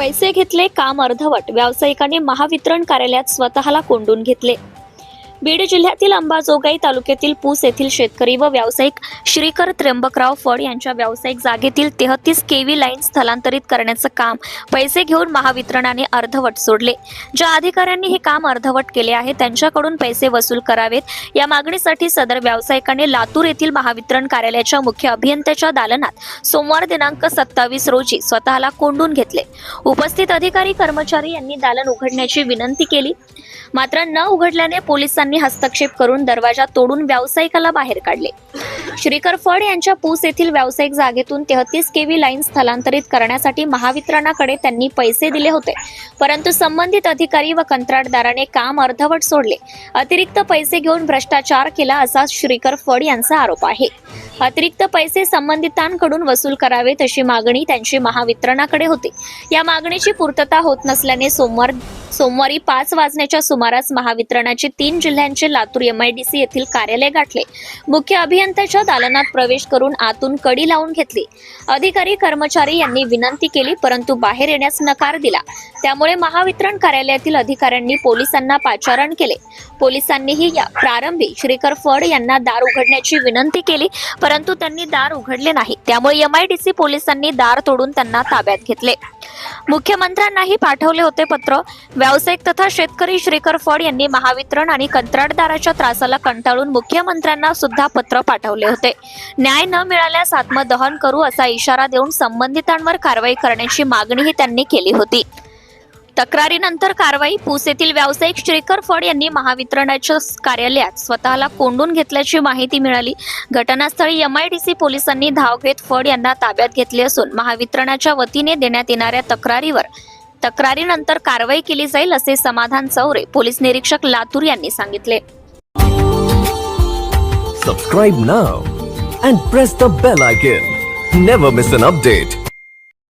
पैसे घेतले काम अर्धवट. व्यावसायिकाने महावितरण कार्यालयात स्वतःला कोंडून घेतले. बीड जिल्ह्यातील अंबाजोगाई तालुक्यातील पूस येथील शेतकरी व व्यावसायिक श्रीकर त्र्यंबकराव फड यांच्या व्यावसायिक जागेतील तेहतीस केव्ही लाईन स्थलांतरित करण्याचं काम पैसे घेऊन महावितरणाने अर्धवट सोडले. ज्या अधिकाऱ्यांनी हे काम अर्धवट केले आहे त्यांच्याकडून पैसे वसूल करावेत. या मागणीसाठी सदर व्यावसायिकाने लातूर येथील महावितरण कार्यालयाच्या मुख्य अभियंत्याच्या दालनात सोमवार दिनांक सत्तावीस रोजी स्वतःला कोंडून घेतले. उपस्थित अधिकारी कर्मचारी यांनी दालन उघडण्याची विनंती केली. मात्र न उघडल्याने पोलिसांनी पोलिसांनी हस्तक्षेप करून दरवाजा तोडून व्यावसायिकाला बाहेर काढले. श्रीकर फड यांच्या पूस येथील व्यावसायिक जागेतून तेहतीस केव्ही लाईन स्थलांतरित करण्यासाठी महावितरणाकडे त्यांनी पैसे दिले होते. परंतु संबंधित अधिकारी व कंत्राटदाराने काम अर्धवट सोडले. अतिरिक्त पैसे घेऊन भ्रष्टाचार केला असा श्रीकर फड यांचा आरोप आहे. अतिरिक्त पैसे संबंधितांकडून वसूल करावेत अशी मागणी त्यांची महावितरणाकडे होती. या मागणीची पूर्तता होत नसल्याने सोमवार सोमवारी पाच वाजण्याच्या सुमारास महावितरणाचे तीन जिल्ह्यांचे लातूर एमआयडीसी येथील कार्यालय गाठले. मुख्य अभियंत्याच्या दालनात प्रवेश करून आतून कडी लावून घेतली. अधिकारी कर्मचारी यांनी विनंती केली परंतु बाहेर येण्यास नकार दिला. त्यामुळे महावितरण कार्यालयातील अधिकाऱ्यांनी पोलिसांना पाचारण केले. पोलिसांनीही या प्रारंभी श्रीकर फड यांना दार उघडण्याची विनंती केली परंतु त्यांनी दार उघडले नाही. त्यामुळे एमआयडीसी पोलिसांनी दार तोडून त्यांना ताब्यात घेतले. मुख्यमंत्र्यांनाही पाठवले होते पत्र. व्यावसायिक तथा शेतकरी श्रीकर फड यांनी महावितरण आणि कंत्राटदाराच्या त्रासाला कंटाळून मुख्यमंत्र्यांना सुद्धा पत्र पाठवले होते. न्याय न मिळाल्यास आत्मदहन करू असा इशारा देऊन संबंधितांवर कारवाई करण्याची मागणीही त्यांनी केली होती. तक्रारीनंतर कारवाई पूस येथील व्यावसायिक श्रीकर फड यांनी महावितरणाच्या कार्यालयात स्वतःला कोंडून घेतल्याची माहिती मिळाली. घटनास्थळी एमआयडीसी पोलिसांनी धाव घेत फड यांना ताब्यात घेतले असून महावितरणाच्या वतीने देण्यात येणाऱ्या तक्रारीवर तक्रारीनंतर कारवाई केली जाईल असे समाधान चौरे पोलीस निरीक्षक लातूर यांनी सांगितले. Subscribe now and press the bell icon never miss an update